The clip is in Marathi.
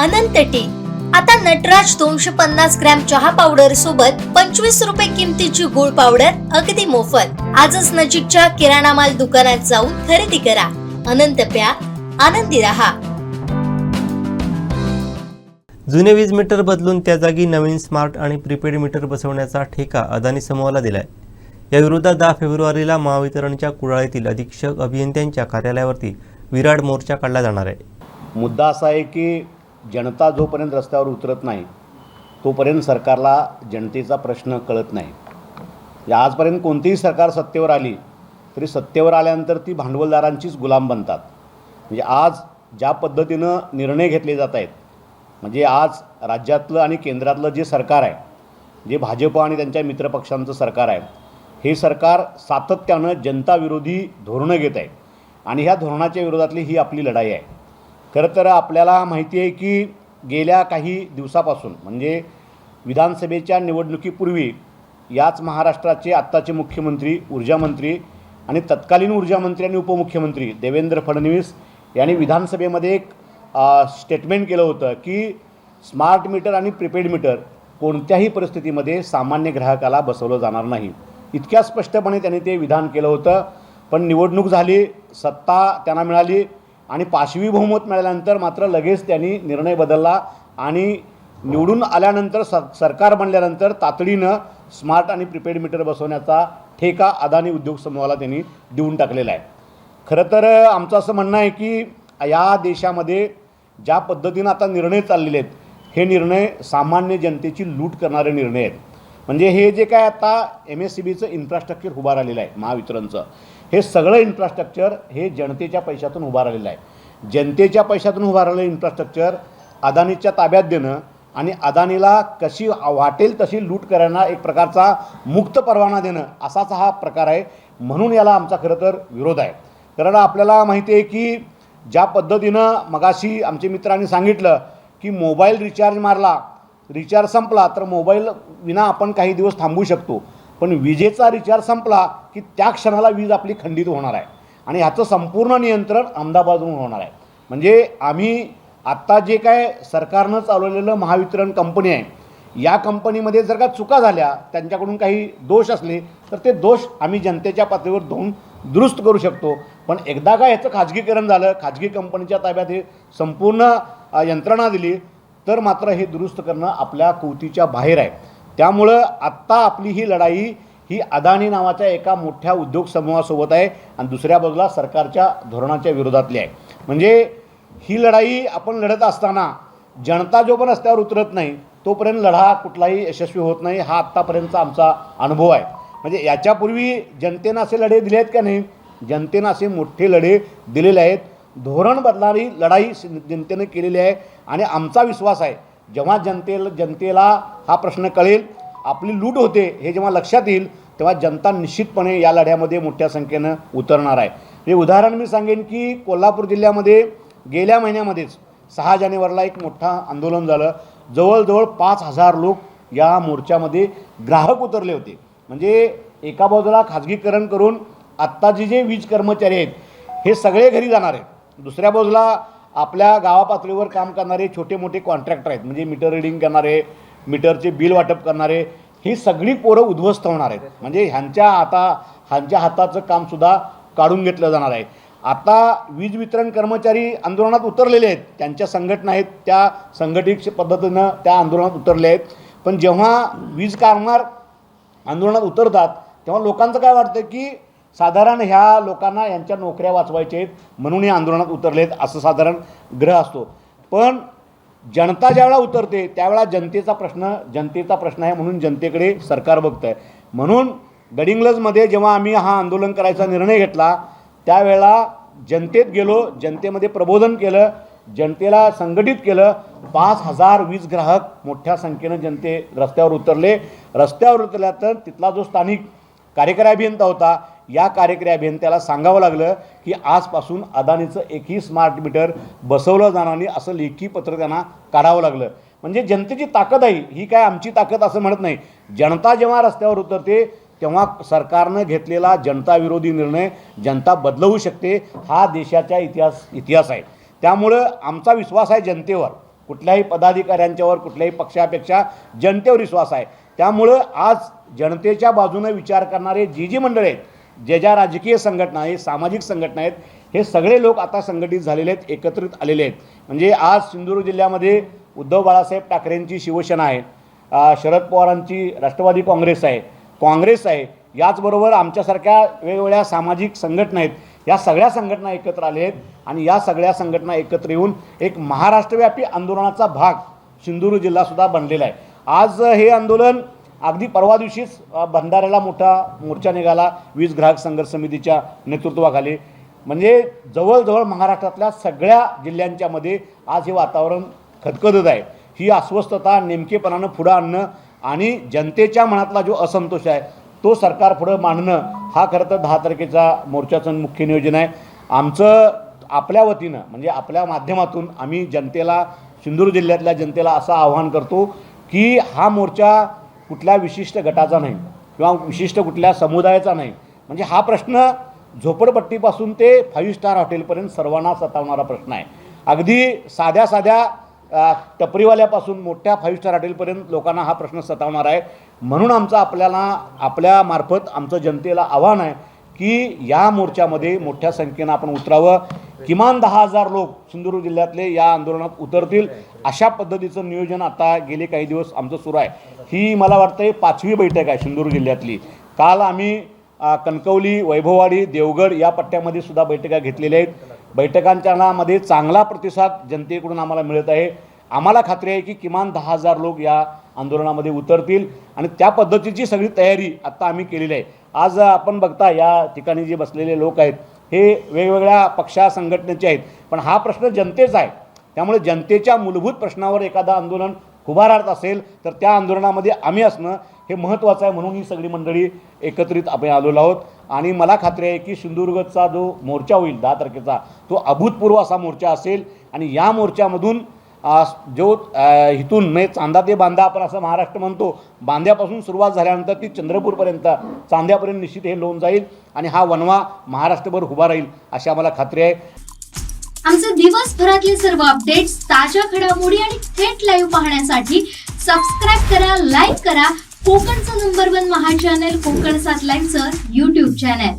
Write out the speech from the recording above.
अनंत टी. आता नटराज दोनशे पन्नास ग्रॅम चहा पावडर सोबत पंचवीस रुपये किमतीची गुळ पावडर अगदी मोफत. आजच नजीकच्या किराणा माल दुकानात जाऊन खरेदी करा. अनंत प्या. आनंदी रहा. जुने वीज मीटर बदलून त्या जागी नवीन स्मार्ट आणि प्रीपेड मीटर बसवण्याचा ठेका अदानी समूहाला दिलाय. या विरोधात दहा फेब्रुवारीला महावितरणच्या कुडाळीतील अधीक्षक अभियंत्यांच्या कार्यालयावरती विराट मोर्चा काढला जाणार आहे. मुद्दा असा आहे की जनता जोपर्यंत रस्त्यावर उतरत नाही तोपर्यंत सरकारला जनतेचा प्रश्न कळत नाही. या आजपर्यंत कोणतीही सरकार सत्तेवर आली तरी सत्तेवर आल्यानंतर ती भांडवलदारांचीच गुलाम बनतात. म्हणजे आज ज्या पद्धतीनं निर्णय घेतले जात आहेत म्हणजे आज राज्यातलं आणि केंद्रातलं जे सरकार आहे जे भाजप आणि त्यांच्या मित्रपक्षांचं सरकार आहे हे सरकार सातत्यानं जनताविरोधी धोरणं घेत आहे. आणि ह्या धोरणाच्या विरोधातली ही आपली लढाई आहे. खरं तर आपल्याला माहिती आहे की गेल्या काही दिवसापासून म्हणजे विधानसभेच्या निवडणुकीपूर्वी याच महाराष्ट्राचे आत्ताचे मुख्यमंत्री ऊर्जामंत्री आणि तत्कालीन ऊर्जामंत्री आणि उपमुख्यमंत्री देवेंद्र फडणवीस यांनी विधानसभेमध्ये एक स्टेटमेंट केलं होतं की स्मार्ट मीटर आणि प्रिपेड मीटर कोणत्याही परिस्थितीमध्ये सामान्य ग्राहकाला बसवलं जाणार नाही. इतक्या स्पष्टपणे त्यांनी ते विधान केलं होतं पण निवडणूक झाली सत्ता त्यांना मिळाली आणि पाशवी बहुमत मिळाल्यानंतर मात्र लगेच त्यांनी निर्णय बदलला आणि निवडून आल्यानंतर स सरकार बनल्यानंतर तातडीनं स्मार्ट आणि प्रिपेड मीटर बसवण्याचा ठेका अदानी उद्योग समूहाला त्यांनी देऊन टाकलेला आहे. खरं तर आमचं असं म्हणणं आहे की या देशामध्ये ज्या पद्धतीनं आता निर्णय चाललेले आहेत हे निर्णय सामान्य जनतेची लूट करणारे निर्णय आहेत. म्हणजे हे जे काय आता एम एस सी बीचं इन्फ्रास्ट्रक्चर उभं राहिलेलं आहे महावितरणचं हे सगळं इन्फ्रास्ट्रक्चर हे जनतेच्या पैशातून उभारलेलं राहिलेलं आहे. जनतेच्या पैशातून उभारलेलं इन्फ्रास्ट्रक्चर अदानीच्या ताब्यात देणं आणि अदानीला कशी वाटेल तशी लूट करायला एक प्रकारचा मुक्त परवाना देणं असाच हा प्रकार आहे. म्हणून याला आमचा खरं तर विरोध आहे. कारण आपल्याला माहिती आहे की ज्या पद्धतीनं मगाशी आमचे मित्रांनी सांगितलं की मोबाईल रिचार्ज मारला रिचार्ज संपला तर मोबाईल विना आपण काही दिवस थांबू शकतो. पण विजेचा रिचार्ज संपला की त्या क्षणाला वीज आपली खंडित होणार आहे. आणि ह्याचं संपूर्ण नियंत्रण अहमदाबादहून होणार आहे. म्हणजे आम्ही आत्ता जे काय सरकारनं चालवलेलं महावितरण कंपनी आहे या कंपनीमध्ये जर का चुका झाल्या त्यांच्याकडून काही दोष असले तर ते दोष आम्ही जनतेच्या पातळीवर धुवून दुरुस्त करू शकतो. पण एकदा का ह्याचं खाजगीकरण झालं खाजगी कंपनीच्या ताब्यात हे संपूर्ण यंत्रणा दिली तर मात्र हे दुरुस्त करणं आपल्या कुवतीच्या बाहेर आहे. त्यामुळं आत्ता आपली ही लढाई ही अदानी नावाच्या एका मोठ्या उद्योग समूहासोबत आहे आणि दुसऱ्या बाजूला सरकारच्या धोरणाच्या विरोधातली आहे. म्हणजे ही लढाई आपण लढत असताना जनता जो पण रस्त्यावर उतरत नाही तोपर्यंत लढा कुठलाही यशस्वी होत नाही हा आत्तापर्यंतचा आमचा अनुभव आहे. म्हणजे याच्यापूर्वी जनतेनं असे लढे दिले आहेत का नाही? जनतेनं असे मोठे लढे दिलेले आहेत. धोरण बदलणारी लढाई जनतेनं केलेली आहे. आणि आमचा विश्वास आहे जेव्हा जनतेला जनतेला हा प्रश्न कळेल आपली लूट होते हे जेव्हा लक्षात येईल तेव्हा जनता निश्चितपणे या लढ्यामध्ये मोठ्या संख्येनं उतरणार आहे. हे उदाहरण मी सांगेन की कोल्हापूर जिल्ह्यामध्ये गेल्या महिन्यामध्येच सहा जानेवारीला एक मोठा आंदोलन झालं. जवळजवळ पाच हजार लोक या मोर्चामध्ये ग्राहक उतरले होते. म्हणजे एका बाजूला खाजगीकरण करून आत्ताचे जे वीज कर्मचारी आहेत हे सगळे घरी जाणार आहेत. दुसऱ्या बाजूला आपल्या गावापातळीवर काम करणारे छोटे मोठे कॉन्ट्रॅक्टर आहेत. म्हणजे मीटर रिडिंग करणारे मीटरचे बिल वाटप करणारे ही सगळी पोरं उद्ध्वस्त होणार आहेत. म्हणजे ह्यांच्या आता ह्यांच्या हाताचं कामसुद्धा काढून घेतलं जाणार आहे. आता वीज वितरण कर्मचारी आंदोलनात उतरलेले आहेत. त्यांच्या संघटना आहेत त्या संघटित पद्धतीनं त्या आंदोलनात उतरले आहेत. पण जेव्हा वीज कामगार आंदोलनात उतरतात तेव्हा लोकांचं काय वाटतं की साधारण ह्या लोकांना यांच्या नोकऱ्या वाचवायच्या आहेत म्हणून हे आंदोलनात उतरलेत असं साधारण ग्रह असतो. पण जनता ज्यावेळा उतरते त्यावेळा जनतेचा प्रश्न जनतेचा प्रश्न आहे म्हणून जनतेकडे सरकार बघत आहे म्हणून गडिंग्लजमध्ये जेव्हा आम्ही हा आंदोलन करायचा निर्णय घेतला त्यावेळेला जनतेत गेलो जनतेमध्ये प्रबोधन केलं जनतेला संघटित केलं. पाच हजार वीज ग्राहक मोठ्या संख्येनं जनते रस्त्यावर उतरले. रस्त्यावर उतरल्यानंतर तिथला जो स्थानिक कार्यकारी अभियंता होता या कार्यकारी अभियंत्याला सांगावं लागलं की आजपासून अदानीचं एकही स्मार्ट मीटर बसवलं जाणार नाही असं लेखी पत्र त्यांना काढावं लागलं. म्हणजे जनतेची ताकद आहे ही काय आमची ताकद असं म्हणत नाही. जनता जेव्हा रस्त्यावर उतरते तेव्हा सरकारनं घेतलेला जनताविरोधी निर्णय जनता बदलवू शकते हा देशाच्या इतिहास इतिहास आहे. त्यामुळं आमचा विश्वास आहे जनतेवर. कुठल्याही पदाधिकाऱ्यांच्यावर कुठल्याही पक्षापेक्षा जनतेवर विश्वास आहे. त्यामुळं आज जनतेच्या बाजूने विचार करणारे जी जी मंडळी आहेत ज्या ज्या राजकीय संघटना आहेत सामाजिक संघटना आहेत हे सगळे लोक आता संघटित झालेले आहेत एकत्रित आलेले आहेत. म्हणजे आज सिंधुदुर्ग जिल्ह्यामध्ये उद्धव बाळासाहेब ठाकरेंची शिवसेना आहे शरद पवारांची राष्ट्रवादी काँग्रेस आहे. काँग्रेस आहे याचबरोबर आमच्यासारख्या वेगवेगळ्या सामाजिक संघटना आहेत या सगळ्या संघटना एकत्र आले आहेत आणि या सगळ्या संघटना एकत्र येऊन एक महाराष्ट्रव्यापी आंदोलनाचा भाग सिंधुदुर्ग जिल्हासुद्धा बनलेला आहे. आज हे आंदोलन अगदी परवा दिवशीच भंडाऱ्याला मोठा मोर्चा निघाला वीज ग्राहक संघर्ष समितीच्या नेतृत्वाखाली. म्हणजे जवळजवळ महाराष्ट्रातल्या सगळ्या जिल्ह्यांच्यामध्ये आज हे वातावरण खदखदत आहे. ही अस्वस्थता नेमकेपणानं पुढं आणणं आणि जनतेच्या मनातला जो असंतोष आहे तो सरकार पुढं मांडणं हा खरं तर दहा तारखेचा मोर्चाचं मुख्य नियोजन आहे. आमचं आपल्या वतीनं म्हणजे आपल्या माध्यमातून आम्ही जनतेला सिंधुदुर्ग जिल्ह्यातल्या जनतेला असं आवाहन करतो की हा मोर्चा कुठल्या विशिष्ट गटाचा नाही किंवा विशिष्ट कुठल्या समुदायाचा नाही. म्हणजे हा प्रश्न झोपडपट्टीपासून ते फाईव्ह स्टार हॉटेलपर्यंत सर्वांना सतावणारा प्रश्न आहे. अगदी साध्या साध्या टपरीवाल्यापासून मोठ्या फाईव्ह स्टार हॉटेलपर्यंत लोकांना हा प्रश्न सतावणार आहे. म्हणून आमचं आपल्याला आपल्यामार्फत आमचं जनतेला आव्हान आहे की या मोर्चामध्ये मोठ्या संख्येनं आपण उतरावं. किमान दहा हजार लोक सिंधुदुर्ग जिल्ह्यातले या आंदोलनात उतरतील. अशा पद्धतीचं नियोजन आता गेले काही दिवस आमचं सुरू आहे. ही मला वाटतं पाचवी बैठक आहे सिंधुदुर्ग जिल्ह्यातली. काल आम्ही कणकवली वैभववाडी देवगड या पट्ट्यामध्ये सुद्धा बैठका घेतलेल्या आहेत. बैठकांच्या नामध्ये चांगला प्रतिसाद जनतेकडून आम्हाला मिळत आहे. आम्हाला खात्री आहे की किमान दहा हजार लोक या आंदोलनामध्ये उतरतील आणि त्या पद्धतीची सगळी तयारी आत्ता आम्ही केलेली आहे. आज आपण बघता या ठिकाणी जे बसलेले लोक आहेत हे वेगवेगळ्या पक्षा संघटनेचे आहेत. पण हा प्रश्न जनतेचा आहे. त्यामुळे जनतेच्या मूलभूत प्रश्नावर एखादं आंदोलन उभारत असेल तर त्या आंदोलनामध्ये आम्ही असणं हे महत्त्वाचं आहे म्हणून ही सगळी मंडळी एकत्रित आपण आलेलो आहोत. आणि मला खात्री आहे की सिंधुदुर्गचा जो मोर्चा होईल दहा तारखेचा तो अभूतपूर्व असा मोर्चा असेल. आणि या मोर्चामधून जो हिथून इथून म्हणजे चांदा ते बांधा आपण असं महाराष्ट्र म्हणतो बांध्यापासून सुरुवात झाल्यानंतर ती चंद्रपूरपर्यंत चांद्यापर्यंत निश्चित हे लोन जाईल आणि हा वनवा महाराष्ट्रभर उभा राहील अशी आम्हाला खात्री आहे. आमचे दिवसभरातले सर्व अपडेट्स ताज्या घडामोडी आणि थेट लाईव्ह पाहण्यासाठी सबस्क्राईब करा लाईक करा. कोकणचं नंबर वन महा चॅनल कोकण सात लाईव्हचं युट्यूब चॅनल